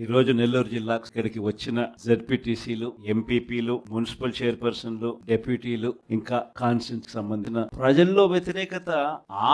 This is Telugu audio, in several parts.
ఈ రోజు నెల్లూరు జిల్లాకు ఇక్కడికి వచ్చిన జెడ్పీటీసీలు ఎంపీపీలు మున్సిపల్ చైర్పర్సన్లు డెప్యూటీలు ఇంకా కాన్స్టిట్యూన్స్కి సంబంధించిన ప్రజల్లో వ్యతిరేకత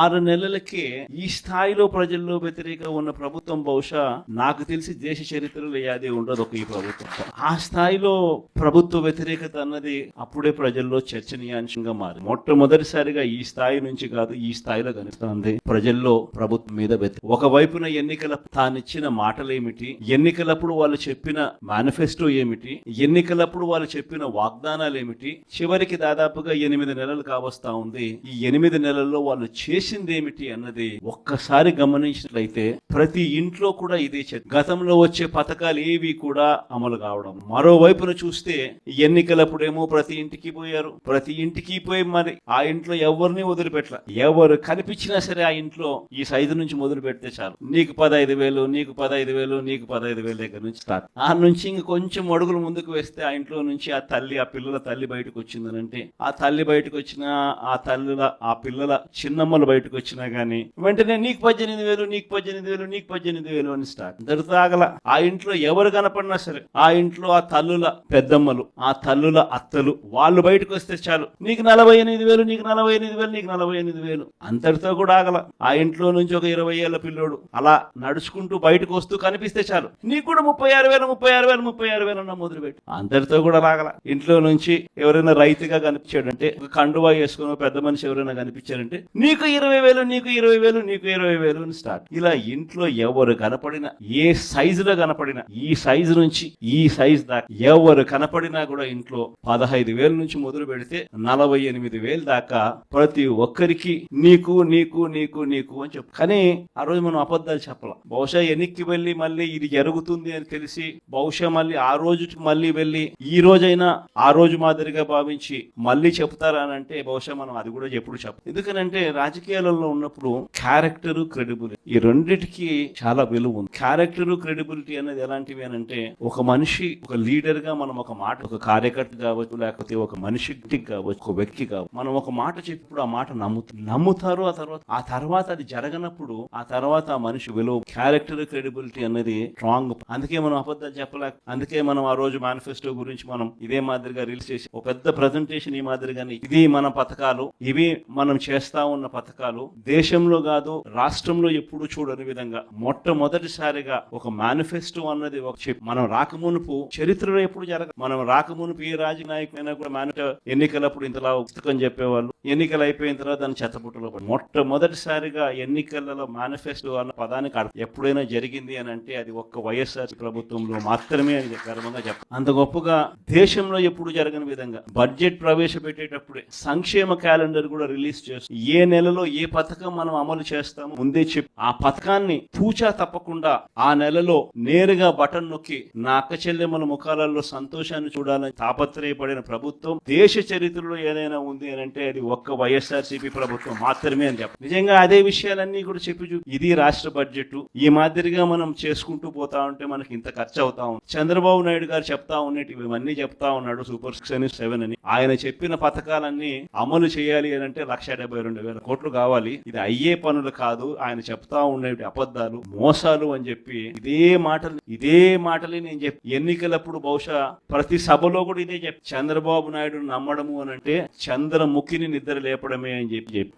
ఆరు నెలలకే ఈ స్థాయిలో ప్రజల్లో వ్యతిరేక ఉన్న ప్రభుత్వం బహుశా నాకు తెలిసి దేశ చరిత్రలో యాది ఉండదు ఒక ఈ ప్రభుత్వం. ఆ స్థాయిలో ప్రభుత్వ వ్యతిరేకత అన్నది అప్పుడే ప్రజల్లో చర్చనీయాంశంగా మారి మొట్టమొదటిసారిగా ఈ స్థాయి నుంచి కాదు ఈ స్థాయిలో కనిపిస్తుంది ప్రజల్లో ప్రభుత్వం మీద వ్యతిరేక ఒకవైపున ఎన్నికల తానిచ్చిన మాటలేమిటి? ఎన్నికలప్పుడు వాళ్ళు చెప్పిన మేనిఫెస్టో ఏమిటి? ఎన్నికలప్పుడు వాళ్ళు చెప్పిన వాగ్దానాలు ఏమిటి? చివరికి దాదాపుగా ఎనిమిది నెలలు కావస్తా ఉంది. ఈ ఎనిమిది నెలల్లో వాళ్ళు చేసింది ఏమిటి అన్నది ఒక్కసారి గమనించినట్లయితే ప్రతి ఇంట్లో కూడా ఇదే గతంలో వచ్చే పథకాలు ఏవి కూడా అమలు కావడం. మరోవైపున చూస్తే ఎన్నికలప్పుడేమో ప్రతి ఇంటికి పోయారు. ప్రతి ఇంటికి పోయి మరి ఆ ఇంట్లో ఎవరిని వదిలిపెట్టల. ఎవరు కనిపించినా సరే ఆ ఇంట్లో ఈ సైజు నుంచి మొదలు పెడితే చాలు. నీకు పదహైదు వేలు నీకు పదహైదు వేలు నీకు పదహైదు వేలు దగ్గర నుంచి స్టార్ట్ ఆ నుంచి ఇంక కొంచెం అడుగులు ముందుకు వేస్తే ఆ ఇంట్లో నుంచి ఆ తల్లి ఆ పిల్లల తల్లి బయటకు వచ్చిందనంటే ఆ తల్లి బయటకు వచ్చిన ఆ తల్లుల ఆ పిల్లల చిన్నమ్మలు బయటకు వచ్చినా గానీ వెంటనే నీకు పద్దెనిమిది వేలు నీకు పద్దెనిమిది వేలు నీకు పద్దెనిమిది వేలు అని స్టార్ట్. దొరుకుతాగల ఆ ఇంట్లో ఎవరు కనపడినా సరే ఆ ఇంట్లో ఆ తల్లుల పెద్దమ్మలు ఆ తల్లుల అత్తలు వాళ్ళు బయటకు వస్తే చాలు. నీకు నలభై ఎనిమిది వేలు నీకు నలభై ఎనిమిది వేలు నీకు నలభై ఎనిమిది వేలు. అంతటితో కూడా ఆగల. ఆ ఇంట్లో నుంచి ఒక ఇరవై ఏళ్ళ పిల్లోడు అలా నడుచుకుంటూ బయటకు వస్తూ కనిపిస్తే చాలు. నీకు కూడా ముప్పై ఆరు వేలు ముప్పై ఆరు వేలు ముప్పై ఆరు వేలు అన్న మొదలుపెట్టు అందరితో కూడా రాగల ఇంట్లో నుంచి ఎవరైనా రైతుగా కనిపించాడంటే ఒక కండువా వేసుకుని పెద్ద మనిషి ఎవరైనా కనిపించారంటే నీకు ఇరవై వేలు నీకు ఇరవై వేలు నీకు ఇరవై వేలు అని స్టార్ట్ ఇలా ఇంట్లో ఎవరు కనపడినా ఏ సైజులో కనపడినా ఈ సైజు నుంచి ఈ సైజు దాకా ఎవరు కనపడినా కూడా ఇంట్లో పదహైదు వేల నుంచి మొదలు పెడితే నలభై ఎనిమిది వేలు దాకా ప్రతి ఒక్కరికి నీకు నీకు నీకు నీకు అని చెప్పు. కానీ ఆ రోజు మనం అబద్ధాలు చెప్పాల. బహుశా ఎన్నిక్కి వెళ్ళి మళ్ళీ ఇది జరుగుతుంది అని తెలిసి బహుశా మళ్ళీ ఆ రోజుకి మళ్ళీ వెళ్ళి ఈ రోజైనా ఆ రోజు మాదిరిగా భావించి మళ్ళీ చెప్తారా అని అంటే బహుశా మనం అది కూడా ఎప్పుడు చెప్పం ఎందుకనంటే రాజకీయాలలో ఉన్నప్పుడు క్యారెక్టర్ క్రెడిబిలిటీ ఈ రెండిటికి చాలా విలువ ఉంది. క్యారెక్టర్ క్రెడిబిలిటీ అనేది ఎలాంటివి అని అంటే ఒక మనిషి ఒక లీడర్గా మనం ఒక మాట ఒక కార్యకర్త కావచ్చు లేకపోతే ఒక మనిషికి కావచ్చు ఒక వ్యక్తి కావచ్చు మనం ఒక మాట చెప్పినప్పుడు ఆ మాట నమ్ముతారు నమ్ముతారు ఆ తర్వాత ఆ తర్వాత అది జరగనప్పుడు ఆ తర్వాత ఆ మనిషి విలువ క్యారెక్టర్ క్రెడిబిలిటీ అనేది స్ట్రాంగ్ అందుకే మనం అబద్ధాలు చెప్పలేక అందుకే మనం ఆ రోజు మేనిఫెస్టో గురించి మనం ఇదే మాదిరిగా రిలీజ్ చేసి ఒక పెద్ద ప్రజెంటేషన్ ఈ మాదిరిగానే ఇది మన పథకాలు ఇవి మనం చేస్తా ఉన్న పథకాలు దేశంలో కాదు రాష్ట్రంలో ఎప్పుడు చూడని విధంగా మొట్టమొదటిసారిగా ఒక మేనిఫెస్టో అన్నది ఒక చెప్ మనం రాకమునుపు చరిత్రలో ఎప్పుడు జరగ మనం రాకమునుపు ఏ రాజకీయ నాయకులైనా కూడా మేనిఫెస్టో ఎన్నికలప్పుడు ఇంతలా పుస్తకం చెప్పేవాళ్ళు ఎన్నికలు అయిపోయిన తర్వాత దాన్ని చెత్తపుట్టలో మొట్టమొదటిసారిగా ఎన్నికలలో మేనిఫెస్టో అన్న పదానికి ఎప్పుడైనా జరిగింది అని అంటే అది ఒక్క వైఎస్ఆర్ ప్రభుత్వంలో మాత్రమే అని గర్వంగా చెప్పాలి అంత గొప్పగా దేశంలో ఎప్పుడు జరగని విధంగా బడ్జెట్ ప్రవేశపెట్టేటప్పుడే సంక్షేమ క్యాలెండర్ కూడా రిలీజ్ చేస్తూ ఏ నెలలో ఏ పథకం మనం అమలు చేస్తాము ముందే చెప్పి ఆ పథకాన్ని పూచా తప్పకుండా ఆ నెలలో నేరుగా బటన్ నొక్కి నా అక్క చెల్లెమ్మల ముఖాలలో సంతోషాన్ని చూడాలని తాపత్రయపడిన ప్రభుత్వం దేశ చరిత్రలో ఏదైనా ఉంది అని అంటే అది ఒక్క వైఎస్ఆర్ ప్రభుత్వం మాత్రమే అని చెప్పాలి నిజంగా అదే విషయాలన్నీ కూడా చెప్పి ఇది రాష్ట్ర బడ్జెట్ ఈ మాదిరిగా మనం చేసుకుంటూ పోతా ఉంటే మనకి ఇంత ఖర్చు అవుతా ఉంది. చంద్రబాబు నాయుడు గారు చెప్తా ఉన్నట్టు ఇవన్నీ చెప్తా ఉన్నాడు సూపర్ సిక్స్ అని సెవెన్ అని. ఆయన చెప్పిన పథకాలన్నీ అమలు చేయాలి అని అంటే లక్ష డెబ్బై రెండు వేల కోట్లు కావాలి. ఇది అయ్యే పనులు కాదు. ఆయన చెప్తా ఉండేవి అబద్ధాలు మోసాలు అని చెప్పి ఇదే మాటలు ఇదే మాటలే నేను చెప్పి ఎన్నికలప్పుడు బహుశా ప్రతి సభలో కూడా ఇదే చెప్పి చంద్రబాబు నాయుడు నమ్మడము అని అంటే చంద్రముఖిని నిద్ర లేపడమే అని చెప్పి చెప్పి.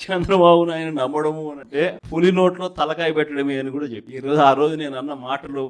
చంద్రబాబు నాయుడు నమ్మడము అంటే పులి నోట్లో తలకాయ పెట్టడమే అని కూడా చెప్పి. ఈ రోజు ఆ రోజు నేను అన్న మాటలు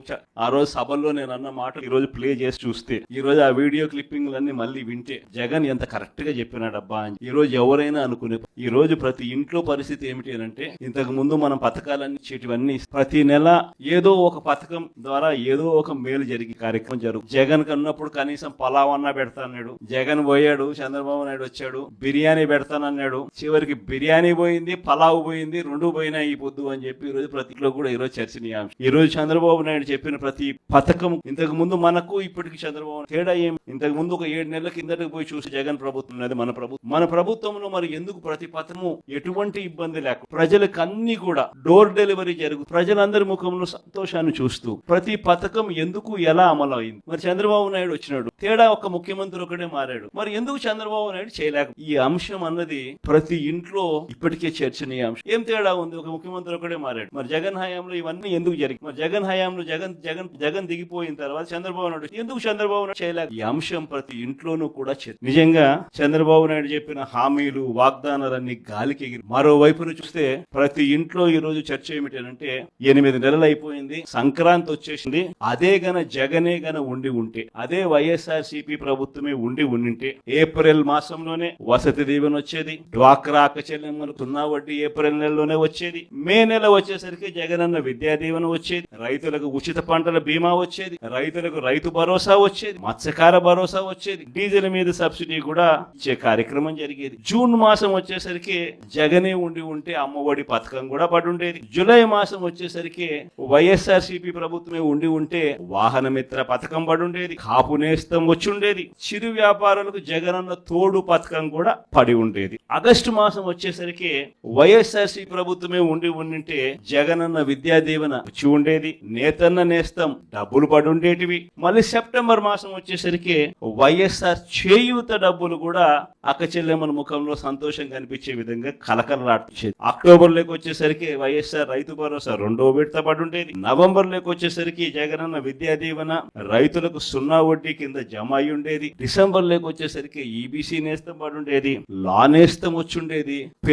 ఆ రోజు సభల్లో నేను అన్న మాటలు ఈ రోజు ప్లే చేసి చూస్తే ఈ రోజు ఆ వీడియో క్లిప్పింగ్లన్నీ మళ్ళీ వింటే జగన్ ఎంత కరెక్ట్గా చెప్పినాడబ్బా అని. ఈ రోజు ఎవరైనా అనుకునే ఈ రోజు ప్రతి ఇంట్లో పరిస్థితి ఏమిటి అని అంటే ఇంతకు ముందు మనం పథకాలన్నీ చేటివన్నీ ప్రతి నెల ఏదో ఒక పథకం ద్వారా ఏదో ఒక మేలు జరిగి కార్యక్రమం జరుగు జగన్ కన్నప్పుడు కనీసం పలావ్ అన్నా పెడతా పెడతాన్నాడు జగన్ పోయాడు చంద్రబాబు నాయుడు వచ్చాడు బిర్యానీ పెడతానన్నాడు చివరికి బిర్యానీ పోయింది పలావ్ పోయింది రెండు పోయినా ఈ పొద్దు అని చెప్పి ఈ రోజు ప్రతిలో కూడా ఈ రోజు చర్చనీయాంశం. ఈ రోజు చంద్రబాబు నాయుడు చెప్పిన ప్రతి పథకం ఇంతకు ముందు మనకు ఇప్పటికి చంద్రబాబు తేడా ఏం? ఇంతకు ముందు ఒక ఏడు నెలల కిందటికి పోయి చూసి జగన్ ప్రభుత్వం అనేది మన ప్రభుత్వం. మన ప్రభుత్వంలో మరి ఎందుకు ప్రతి పథకము ఎటువంటి ఇబ్బంది లేకుండా ప్రజలకు అన్ని కూడా డోర్ డెలివరీ జరుగు ప్రజలందరి ముఖంలో సంతోషాన్ని చూస్తూ ప్రతి పథకం ఎందుకు ఎలా అమలు అయింది మరి చంద్రబాబు నాయుడు వచ్చినాడు తేడా ఒక ముఖ్యమంత్రి ఒకటే మారాడు. మరి ఎందుకు చంద్రబాబు నాయుడు చేయలేక ఈ అంశం అన్నది ప్రతి ఇంట్లో ఇప్పటికే చర్చనీయాంశం ఏం తేడా ఉంది? ఒక ముఖ్యమంత్రి ఒకడే మారాడు. మరి జగన్ హయాంలో ఇవన్నీ ఎందుకు జరిగి? మరి జగన్ హయాంలో జగన్ జగన్ జగన్ దిగిపోయిన తర్వాత చంద్రబాబు నాయుడు ఎందుకు చంద్రబాబు నాయుడు చేయలేక? ఈ అంశం ప్రతి ఇంట్లోనూ కూడా నిజంగా చంద్రబాబు నాయుడు చెప్పిన హామీలు వాగ్దానాలన్నీ గాలికి ఎగిరి మరోవైపున చూస్తే ప్రతి ఇంట్లో ఈ రోజు చర్చ ఏమిటంటే ఎనిమిది నెలలు అయిపోయింది సంక్రాంతి వచ్చేసింది అదే గన జగనే గన ఉండి ఉంటే అదే వైఎస్ఆర్ సిపి ప్రభుత్వమే ఉండి ఉండింటే ఏప్రిల్ మాసంలోనే వసతి దీవెన వచ్చేది డ్వాక్రా అక్క మనకు సున్నా వడ్డీ ఏప్రిల్ నెలలోనే వచ్చేది. మే నెల వచ్చేసరికి జగనన్న విద్యా దీవెన వచ్చేది. రైతులకు ఉచిత పంటల బీమా వచ్చేది. రైతులకు రైతు భరోసా వచ్చేది. మత్స్యకార భరోసా వచ్చేది. డీజిల్ మీద సబ్సిడీ కూడా ఇచ్చే కార్యక్రమం జరిగేది. జూన్ మాసం వచ్చేసరికి జగనే ఉండి ఉంటే అమ్మఒడి పథకం కూడా పడి ఉండేది జూలై మాసం వచ్చేసరికి వైఎస్ఆర్ సిపి ప్రభుత్వమే ఉండి ఉంటే వాహనమిత్ర పథకం పడి ఉండేది కాపు నేస్తం వచ్చిండేది. చిరు వ్యాపారులకు జగనన్న తోడు పథకం కూడా పడి ఉండేది. ఆగస్టు మాసం వచ్చేసరికి వచ్చేసరికి సి ప్రభుత్వమే ఉండి ఉండింటే జగనన్న విద్యా దీవెన వచ్చి ఉండేది నేతన్న నేస్తం డబ్బులు పడి ఉండేటివి. మళ్ళీ సెప్టెంబర్ మాసం వచ్చేసరికి వైఎస్ఆర్ చేయూత డబ్బులు కూడా అక్క చెల్లెమ్మల ముఖంలో సంతోషం కనిపించే విధంగా కలకలలాడించేది. అక్టోబర్లోకి వచ్చేసరికి వైఎస్ఆర్ రైతు భరోసా రెండో విడత పడి ఉండేది. నవంబర్లోకి వచ్చేసరికి జగనన్న విద్యా దీవెన రైతులకు సున్నా వడ్డీ కింద జమ అయి ఉండేది. డిసెంబర్లోకి వచ్చేసరికి ఈబీసీ నేస్తం పడి ఉండేది. లా నేస్తం వచ్చి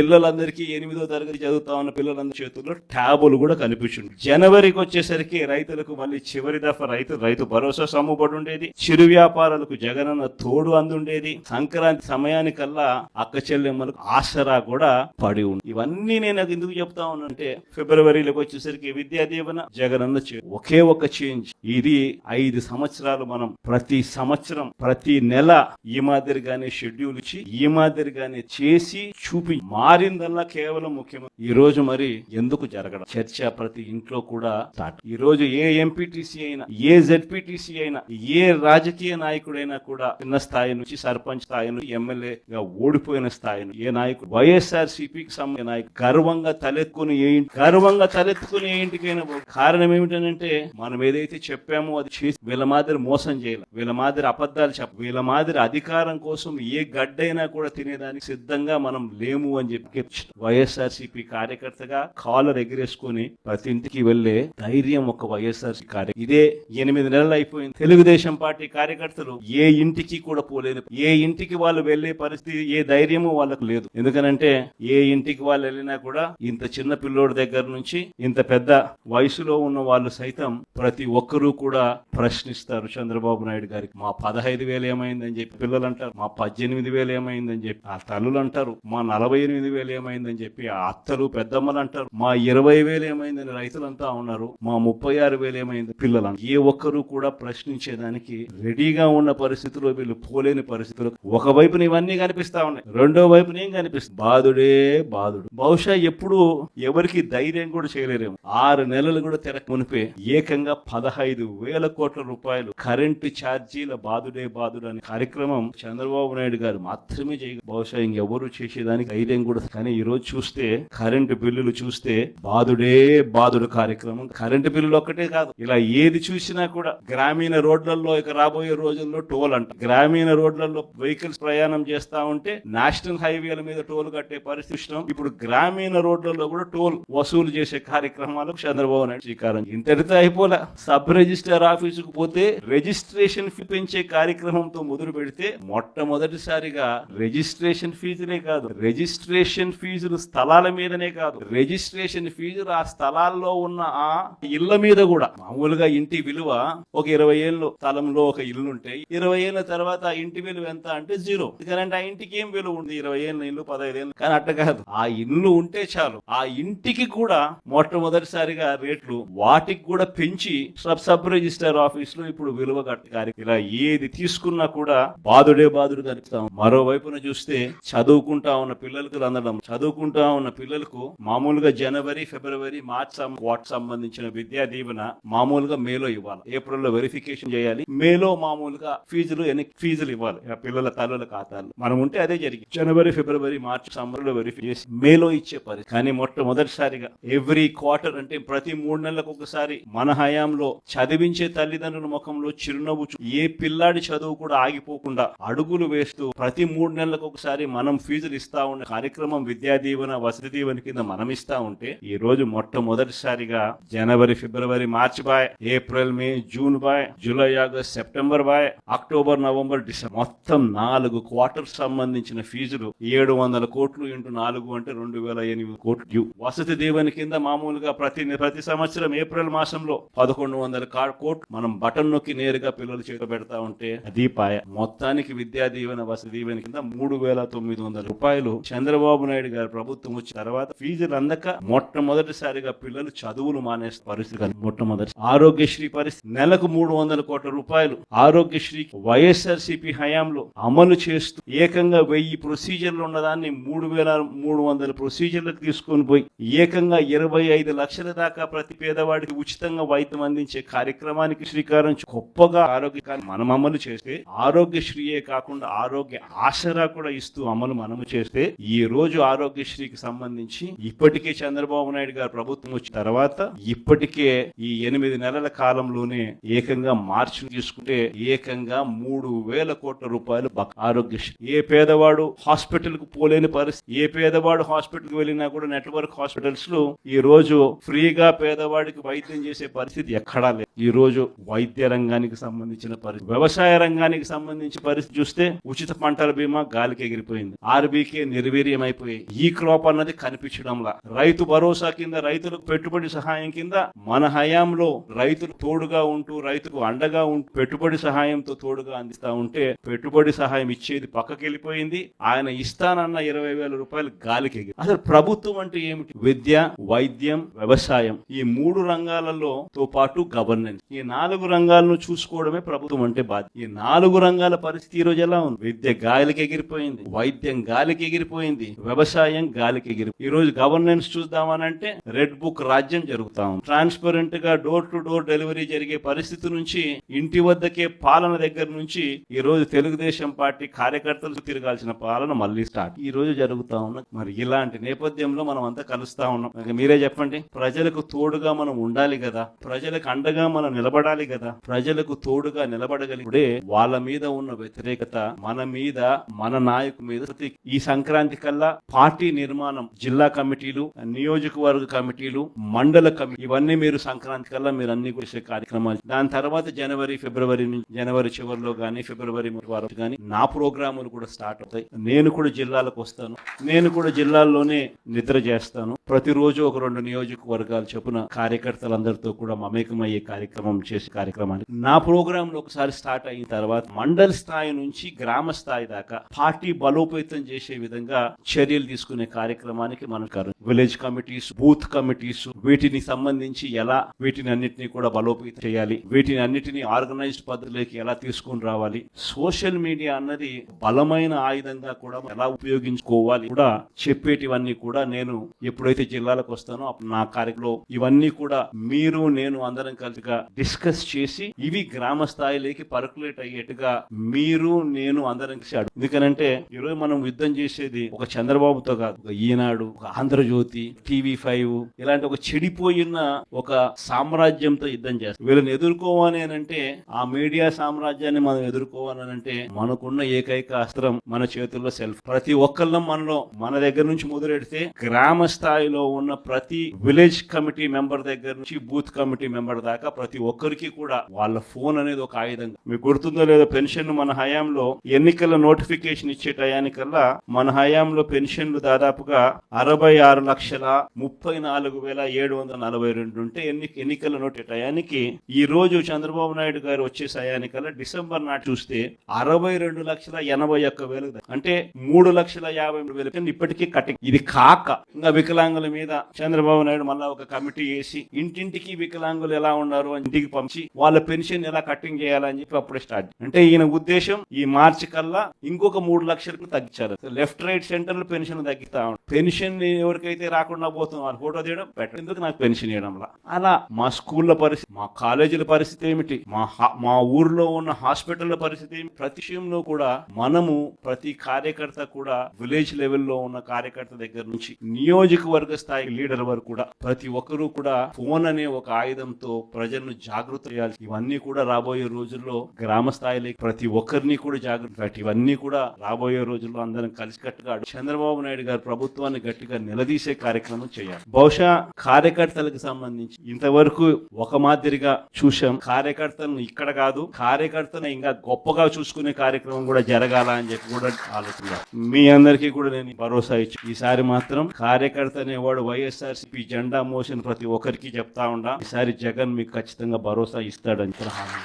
పిల్లలందరికీ ఎనిమిదో తరగతి చదువుతా ఉన్న పిల్లలందరి చేతుల్లో ట్యాబులు కూడా కనిపించింది. జనవరికి వచ్చేసరికి రైతులకు మళ్ళీ చివరి దఫా రైతు రైతు భరోసా సొమ్ము పడి ఉండేది. చిరు వ్యాపారాలకు జగనన్న తోడు అందుండేది. సంక్రాంతి సమయానికల్లా అక్క చెల్లెమ్మలకు ఆసరా కూడా పడి ఉంది. ఇవన్నీ నేను ఎందుకు చెప్తా ఉన్నానంటే ఫిబ్రవరిలోకి వచ్చేసరికి విద్యా దీవెన జగనన్న ఒకే ఒక చేంజ్. ఇది ఐదు సంవత్సరాలు మనం ప్రతి సంవత్సరం ప్రతి నెల ఈ మాదిరిగానే షెడ్యూల్ ఇచ్చి ఈ మాదిరిగానే చేసి చూపి మారిందల్లా కేవలం ముఖ్యమంత్రి. ఈ రోజు మరి ఎందుకు జరగడం? చర్చ ప్రతి ఇంట్లో కూడా స్టార్ట్. ఈ రోజు ఏ ఎంపీటీసీ అయినా ఏ జెడ్పీటీసీ అయినా ఏ రాజకీయ నాయకుడైనా కూడా చిన్న స్థాయి నుంచి సర్పంచ్ స్థాయి నుంచి ఎమ్మెల్యేగా ఓడిపోయిన స్థాయి ఏ నాయకుడు వైఎస్ఆర్ సిపికి సంబంధించిన నాయకుడు గర్వంగా తలెత్తుకుని ఏ ఇంటి గర్వంగా తలెత్తుకుని ఏ ఇంటికైనా కారణం ఏమిటనంటే మనం ఏదైతే చెప్పామో అది చేసి వీళ్ళ మాదిరి మోసం చేయాలి. వీళ్ళ మాదిరి అబద్ధాలు చెప్ప వీళ్ళ మాదిరి అధికారం కోసం ఏ గడ్డైనా కూడా తినేదానికి సిద్ధంగా మనం లేము అని చెప్పి వైఎస్ఆర్సిపి కార్యకర్తగా కాలర్ ఎగిరేసుకుని ప్రతి ఇంటికి వెళ్ళే ధైర్యం ఒక వైఎస్ఆర్సీ కార్య ఇదే ఎనిమిది నెలలు అయిపోయింది. తెలుగుదేశం పార్టీ కార్యకర్తలు ఏ ఇంటికి కూడా పోలేదు. ఏ ఇంటికి వాళ్ళు వెళ్ళే పరిస్థితి ఏ ధైర్యము వాళ్ళకు లేదు. ఎందుకనంటే ఏ ఇంటికి వాళ్ళు వెళ్ళినా కూడా ఇంత చిన్న పిల్లోడి దగ్గర నుంచి ఇంత పెద్ద వయసులో ఉన్న వాళ్ళు సైతం ప్రతి ఒక్కరూ కూడా ప్రశ్నిస్తారు చంద్రబాబు నాయుడు గారికి మా పదహైదు వేలు ఏమైందని చెప్పి పిల్లలు అంటారు మా పద్దెనిమిది వేలు ఏమైందని చెప్పి ఆ తల్లులు అంటారు మా నలభై ఎనిమిది వేలు ఏమైందని చెప్పి ఆ అత్తలు పెద్దమ్మలు అంటారు. మా ఇరవై వేలు ఏమైందని రైతులంతా ఉన్నారు. మా ముప్పై ఆరు వేలు ఏమైంది పిల్లలు ఏ ఒక్కరు కూడా ప్రశ్నించేదానికి రెడీగా ఉన్న పరిస్థితుల్లో వీళ్ళు పోలేని పరిస్థితులు ఒకవైపున ఇవన్నీ కనిపిస్తా ఉన్నాయి. రెండో వైపున ఏం కనిపిస్తుంది? బాధుడే బాధుడు. బహుశా ఎప్పుడు ఎవరికి ధైర్యం కూడా చేయలేరేమో. ఆరు నెలలు కూడా తెరక మునిపే ఏకంగా పదహైదు వేల కోట్ల రూపాయలు కరెంటు ఛార్జీల బాధుడే బాధుడు అనే కార్యక్రమం చంద్రబాబు నాయుడు గారు మాత్రమే చేయ బహుశా ఇంకెవరు చేసేదానికి ధైర్యం కూడా కానీ ఈ రోజు చూస్తే కరెంటు బిల్లులు చూస్తే బాధుడే బాధుడు కార్యక్రమం. కరెంటు బిల్లులు ఒక్కటే కాదు ఇలా ఏది చూసినా కూడా గ్రామీణ రోడ్లలో ఇక రాబోయే రోజుల్లో టోల్ అంట. గ్రామీణ రోడ్లలో వెహికల్స్ ప్రయాణం చేస్తా ఉంటే నేషనల్ హైవేల మీద టోల్ కట్టే పరిస్థితి ఇప్పుడు గ్రామీణ రోడ్లలో కూడా టోల్ వసూలు చేసే కార్యక్రమాలకు చంద్రబాబు నాయుడు శ్రీకారం ఇంతటితో అయిపోలే. సబ్ రిజిస్టర్ ఆఫీసుకు పోతే రిజిస్ట్రేషన్ ఫీ పెంచే కార్యక్రమంతో మొదలు పెడితే మొట్టమొదటిసారిగా రిజిస్ట్రేషన్ ఫీజులే కాదు రిజిస్ట్రేషన్ ఫీజులు స్థలాల మీదనే కాదు. రిజిస్ట్రేషన్ ఫీజులు ఆ స్థలాల్లో ఉన్న ఆ ఇళ్ళ మీద కూడా. మామూలుగా ఇంటి విలువ ఒక ఇరవై ఏళ్ళు స్థలంలో ఒక ఇల్లు ఉంటే ఇరవై ఏళ్ళ తర్వాత ఆ ఇంటి విలువ ఎంత అంటే జీరో. ఎందుకంటే ఆ ఇంటికి ఏం విలువ ఉంది ఇరవై ఏళ్ళ ఇల్లు పదహైదు ఏళ్ళు. కానీ అట్ట కాదు. ఆ ఇల్లు ఉంటే చాలు. ఆ ఇంటికి కూడా మొట్టమొదటిసారిగా రేట్లు వాటికి కూడా పెంచి సబ్ సబ్ రిజిస్టర్ ఆఫీస్లో ఇప్పుడు విలువ కట్టారు. ఇలా ఏది తీసుకున్నా కూడా బాధుడే బాధుడు కనిపిస్తాం మరోవైపున చూస్తే చదువుకుంటా ఉన్న పిల్లలకు ఆందోళన చదువుకుంటా ఉన్న పిల్లలకు మామూలుగా జనవరి ఫిబ్రవరి మార్చ్ సం- సంబంధించిన విద్యా దీవెన మామూలుగా మేలో ఇవ్వాలి. ఏప్రిల్లో వెరిఫికేషన్ చేయాలి. మేలో మామూలుగా ఫీజులు ఎన్ని ఫీజులు ఇవ్వాలి? పిల్లల తల్లుల ఖాతాలు మనం ఉంటే అదే జరిగింది. జనవరి ఫిబ్రవరి మార్చ్ సమ్మర్లో వెరిఫై చేసి మేలో ఇచ్చే పరిస్థితి. కానీ మొట్టమొదటిసారిగా ఎవ్రీ క్వార్టర్ అంటే ప్రతి మూడు నెలలకు ఒకసారి మన హయాంలో చదివించే తల్లిదండ్రుల ముఖంలో చిరునవ్వు ఏ పిల్లాడి చదువు కూడా ఆగిపోకుండా అడుగులు వేస్తూ ప్రతి మూడు నెలలకు ఒకసారి మనం ఫీజులు ఇస్తా ఉన్న కార్యక్రమం కార్యక్రమం విద్యా దీవెన వసతి దీవెన కింద మనం ఇస్తా ఉంటే ఈ రోజు మొట్టమొదటిసారిగా జనవరి ఫిబ్రవరి మార్చ్ బాయ్ ఏప్రిల్ మే జూన్ బాయ్ జూలై ఆగస్ట్ సెప్టెంబర్ బాయ్ అక్టోబర్ నవంబర్ డిసెంబర్. మొత్తం నాలుగు క్వార్టర్ సంబంధించిన ఫీజులు ఏడు వందల కోట్లు ఇంటూ నాలుగు అంటే రెండు వేల ఎనిమిది కోట్లు డ్యూ. వసతి దీవెన కింద మామూలుగా ప్రతి ప్రతి సంవత్సరం ఏప్రిల్ మాసంలో పదకొండు వందల కోట్లు మనం బటన్ నొక్కి నేరుగా పిల్లలు చేత పెడతా ఉంటే అది పాయ. మొత్తానికి విద్యా దీవెన వసతి దీవెన కింద మూడు వేల తొమ్మిది వందల రూపాయలు చంద్రబాబు నాయుడు గారి ప్రభుత్వం వచ్చిన తర్వాత ఫీజులు అందక మొట్టమొదటిసారిగా పిల్లలు చదువులు మానేసే పరిస్థితి మొట్టమొదటి ఆరోగ్యశ్రీ పరిస్థితి. నెలకు మూడు వందల కోట్ల రూపాయలు ఆరోగ్యశ్రీ వైఎస్ఆర్ సిపి హయాంలో అమలు చేస్తూ ఏకంగా వెయ్యి ప్రొసీజర్లు ఉన్నదాన్ని మూడు వేల మూడు వందల ప్రొసీజర్లకు తీసుకొని పోయి ఏకంగా ఇరవై ఐదు లక్షల దాకా ప్రతి పేదవాడికి ఉచితంగా వైద్యం అందించే కార్యక్రమానికి శ్రీకారం గొప్పగా ఆరోగ్య మనం అమలు చేస్తే ఆరోగ్యశ్రీయే కాకుండా ఆరోగ్య ఆసరా కూడా ఇస్తూ అమలు మనము చేస్తే ఈ రోజు ఆరోగ్యశ్రీకి సంబంధించి ఇప్పటికే చంద్రబాబు నాయుడు గారు ప్రభుత్వం వచ్చిన తర్వాత ఇప్పటికే ఈ ఎనిమిది నెలల కాలంలోనే ఏకంగా మార్చి తీసుకుంటే ఏకంగా మూడు వేల కోట్ల రూపాయలు ఆరోగ్యశ్రీ. ఏ పేదవాడు హాస్పిటల్కు పోలేని పరిస్థితి. ఏ పేదవాడు హాస్పిటల్కి వెళ్ళినా కూడా నెట్వర్క్ హాస్పిటల్స్లో ఈ రోజు ఫ్రీగా పేదవాడికి వైద్యం చేసే పరిస్థితి ఎక్కడా లేదు. ఈ రోజు వైద్య రంగానికి సంబంధించిన పరిస్థితి. వ్యవసాయ రంగానికి సంబంధించిన పరిస్థితి చూస్తే ఉచిత పంటల బీమా గాలికి ఎగిరిపోయింది. ఆర్బీకే నిర్వీర్యం అయిపోయి ఈ క్రాప్ అన్నది కనిపించడంలా. రైతు భరోసా కింద రైతులకు పెట్టుబడి సహాయం కింద మన హయాంలో రైతులు తోడుగా ఉంటూ రైతుకు అండగా ఉంటూ పెట్టుబడి సహాయంతో తోడుగా అందిస్తా ఉంటే పెట్టుబడి సహాయం ఇచ్చేది పక్కకి వెళ్ళిపోయింది ఆయన ఇస్తానన్న ఇరవై వేల రూపాయలు గాలికి ఎగిరి. అసలు ప్రభుత్వం అంటే ఏమిటి? విద్య వైద్యం వ్యవసాయం ఈ మూడు రంగాలలో తో పాటు గవర్నెన్స్ ఈ నాలుగు రంగాలను చూసుకోవడమే ప్రభుత్వం అంటే బాధ్యత. ఈ నాలుగు రంగాల పరిస్థితి ఈ రోజు ఎలా ఉంది? విద్య గాలికి ఎగిరిపోయింది వైద్యం గాలికి ఎగిరిపోయింది వ్యవసాయం గాలికి ఎగిరి ఈ రోజు గవర్నెన్స్ చూద్దామనంటే రెడ్ బుక్ రాజ్యం జరుగుతా ఉంది. ట్రాన్స్పరెంట్గా డోర్ టు డోర్ డెలివరీ జరిగే పరిస్థితి నుంచి ఇంటి వద్దకే పాలన దగ్గర నుంచి ఈ రోజు తెలుగుదేశం పార్టీ కార్యకర్తలు తిరగాల్సిన పాలన మళ్ళీ స్టార్ట్ ఈ రోజు జరుగుతా ఉన్నది మరి ఇలాంటి నేపథ్యంలో మనం అంతా కలుస్తా ఉన్నాం. మీరే చెప్పండి ప్రజలకు తోడుగా మనం ఉండాలి కదా? ప్రజలకు అండగా మనం నిలబడాలి కదా? ప్రజలకు తోడుగా నిలబడగలిగితే వాళ్ళ మీద ఉన్న వ్యతిరేకత మన మీద మన నాయకు మీద ఈ సంక్రాంతి కల్లా పార్టీ నిర్మాణం జిల్లా కమిటీలు నియోజకవర్గ కమిటీలు మండల కమిటీ ఇవన్నీ మీరు సంక్రాంతి కల్లా మీరు అన్ని చేసే కార్యక్రమాలు. దాని తర్వాత జనవరి ఫిబ్రవరి జనవరి చివరిలో కానీ ఫిబ్రవరి వరకు కానీ నా ప్రోగ్రాములు కూడా స్టార్ట్ అవుతాయి. నేను కూడా జిల్లాలకు వస్తాను. నేను కూడా జిల్లాల్లోనే నిద్ర చేస్తాను. ప్రతిరోజు ఒక రెండు నియోజకవర్గాలు చొప్పున కార్యకర్తలందరితో కూడా మమేకమయ్యే కార్యక్రమం చేసే కార్యక్రమాన్ని నా ప్రోగ్రామ్లో ఒకసారి స్టార్ట్ అయిన తర్వాత మండల స్థాయి నుంచి గ్రామ స్థాయి దాకా పార్టీ బలోపేతం చేసే విధంగా చర్యలు తీసుకునే కార్యక్రమానికి మనం విలేజ్ కమిటీస్ బూత్ కమిటీస్ వీటిని సంబంధించి ఎలా వీటిని అన్నిటిని కూడా బలోపేతం చేయాలి వీటిని అన్నిటిని ఆర్గనైజ్డ్ పద్ధతిలోకి ఎలా తీసుకుని రావాలి సోషల్ మీడియా అన్నది బలమైన ఆయుధంగా కూడా ఎలా ఉపయోగించుకోవాలి కూడా చెప్పేటివన్నీ కూడా నేను ఎప్పుడైతే జిల్లాలకు వస్తానో అప్పుడు నా కార్యక్రమంలో ఇవన్నీ కూడా మీరు నేను అందరం కలిసిగా డిస్కస్ చేసి ఇవి గ్రామ స్థాయిలోకి పర్కులేట్ అయ్యేట్టుగా మీరు నేను అందరం కలిసి అడుగు. ఎందుకనంటే ఈరోజు మనం యుద్ధం చేసేది ఒక చంద్రబాబుతో కాదు ఒక ఈనాడు ఒక ఆంధ్రజ్యోతి టీవీ ఫైవ్ ఇలాంటి ఒక చెడిపోయిన ఒక సామ్రాజ్యంతో యుద్ధం చేస్తాం. వీళ్ళని ఎదుర్కోవాలి అని అంటే ఆ మీడియా సామ్రాజ్యాన్ని మనం ఎదుర్కోవాలని అంటే మనకున్న ఏకైక అస్త్రం మన చేతుల్లో సెల్ఫ్. ప్రతి ఒక్కళ్ళం మనలో మన దగ్గర నుంచి మొదలెడితే గ్రామ స్థాయి స్థాయిలో ఉన్న ప్రతి విలేజ్ కమిటీ మెంబర్ దగ్గర నుంచి బూత్ కమిటీ మెంబర్ దాకా ప్రతి ఒక్కరికి కూడా వాళ్ళ ఫోన్ అనేది ఒక ఆయుధంగా మీకు గుర్తుందో లేదో పెన్షన్ మన హయాంలో ఎన్నికల నోటిఫికేషన్ ఇచ్చే టయానికల్లా మన హయాంలో పెన్షన్లు దాదాపుగా అరవై ఆరు లక్షల ముప్పై నాలుగు వేల ఏడు వందల నలభై రెండు ఉంటే ఎన్ని ఎన్నికల నోటి టయానికి ఈ రోజు చంద్రబాబు నాయుడు గారు వచ్చే సయానికల్లా డిసెంబర్ నాటి చూస్తే అరవై రెండు లక్షల ఎనభై ఒక్క వేలు అంటే మూడు లక్షల యాభై మూడు ఇప్పటికీ కట్టింగ్ ఇది కాక ఇంకా వికలాంగుల మీద చంద్రబాబు నాయుడు మళ్ళా ఒక కమిటీ వేసి ఇంటింటికి వికలాంగులు ఎలా ఉన్నారు అని ఇంటికి పంపించి వాళ్ళ పెన్షన్ ఎలా కట్టింగ్ చేయాలని చెప్పి అప్పుడే స్టార్ట్ అంటే ఈయన ఉద్దేశం ఈ మార్చి కల్లా ఇంకొక మూడు లక్షలకు తగ్గించారు. లెఫ్ట్ రైట్ సెంటర్లో పెన్షన్ తగ్గిస్తా ఉంటారు పెన్షన్ ఎవరికైతే రాకుండా పోతుందో ఫోటో తీయడం బెటర్. ఎందుకు నాకు పెన్షన్ ఇవ్వడంలా అలా మా స్కూళ్ళ పరిస్థితి మా కాలేజీల పరిస్థితి ఏమిటి? మా హా- మా ఊర్లో ఉన్న హాస్పిటల్ పరిస్థితి ఏమిటి? ప్రతి విషయంలో కూడా మనము ప్రతి కార్యకర్త కూడా విలేజ్ లెవెల్లో ఉన్న కార్యకర్త దగ్గర నుంచి నియోజకవర్గ నియోజకవర్గ స్థాయి లీడర్ వరకు కూడా ప్రతి ఒక్కరూ కూడా ఫోన్ అనే ఒక ఆయుధంతో ప్రజలను జాగృత చేయాలి. ఇవన్నీ కూడా రాబోయే రోజుల్లో గ్రామ స్థాయిలో ప్రతి ఒక్కరిని కూడా జాగృత ఇవన్నీ కూడా రాబోయే రోజుల్లో అందరం కలిసికట్టుగా చంద్రబాబు నాయుడు గారు ప్రభుత్వాన్ని గట్టిగా నిలదీసే కార్యక్రమం చేయాలి. బహుశా కార్యకర్తలకు సంబంధించి ఇంతవరకు ఒక మాదిరిగా చూశాం. కార్యకర్తలను ఇక్కడ కాదు కార్యకర్తను ఇంకా గొప్పగా చూసుకునే కార్యక్రమం కూడా జరగాల అని చెప్పి కూడా ఆలోచన మీ అందరికీ కూడా నేను భరోసా ఇచ్చి ఈసారి మాత్రం కార్యకర్తని అనేవాడు వైఎస్ఆర్సీపీ జెండా మోసిన ప్రతి ఒక్కరికి చెప్తా ఉండా ఈసారి జగన్ మీకు ఖచ్చితంగా భరోసా ఇస్తాడని హామీ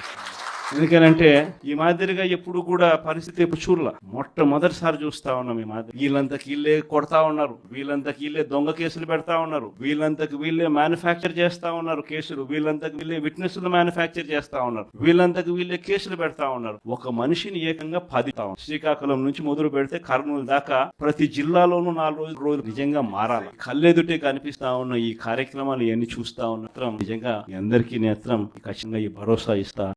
ఎందుకనంటే ఈ మాదిరిగా ఎప్పుడు కూడా పరిస్థితి ఎప్పుడు చూడల మొట్టమొదటిసారి చూస్తా ఉన్నాం ఈ మాదిరి. వీళ్ళంతకి వీళ్ళే కొడతా ఉన్నారు. వీళ్ళంతకి వీళ్ళే దొంగ కేసులు పెడతా ఉన్నారు. వీళ్ళంతకి వీళ్ళే మ్యానుఫ్యాక్చర్ చేస్తా ఉన్నారు కేసులు. వీళ్ళంతకి వీళ్ళే విట్నెస్లు మ్యానుఫ్యాక్చర్ చేస్తా ఉన్నారు. వీళ్ళంతకి వీళ్ళే కేసులు పెడతా ఉన్నారు. ఒక మనిషిని ఏకంగా పది ఉన్నారు. శ్రీకాకుళం నుంచి మొదలు పెడితే కర్నూలు దాకా ప్రతి జిల్లాలోనూ నాలుగు రోజులు రోజులు నిజంగా మారాలి. కళ్ళెదుటే కనిపిస్తా ఉన్న ఈ కార్యక్రమాలు ఇవన్నీ చూస్తా ఉన్నత్రం నిజంగా అందరికీ నేత్రం ఖచ్చితంగా ఈ భరోసా ఇస్తా.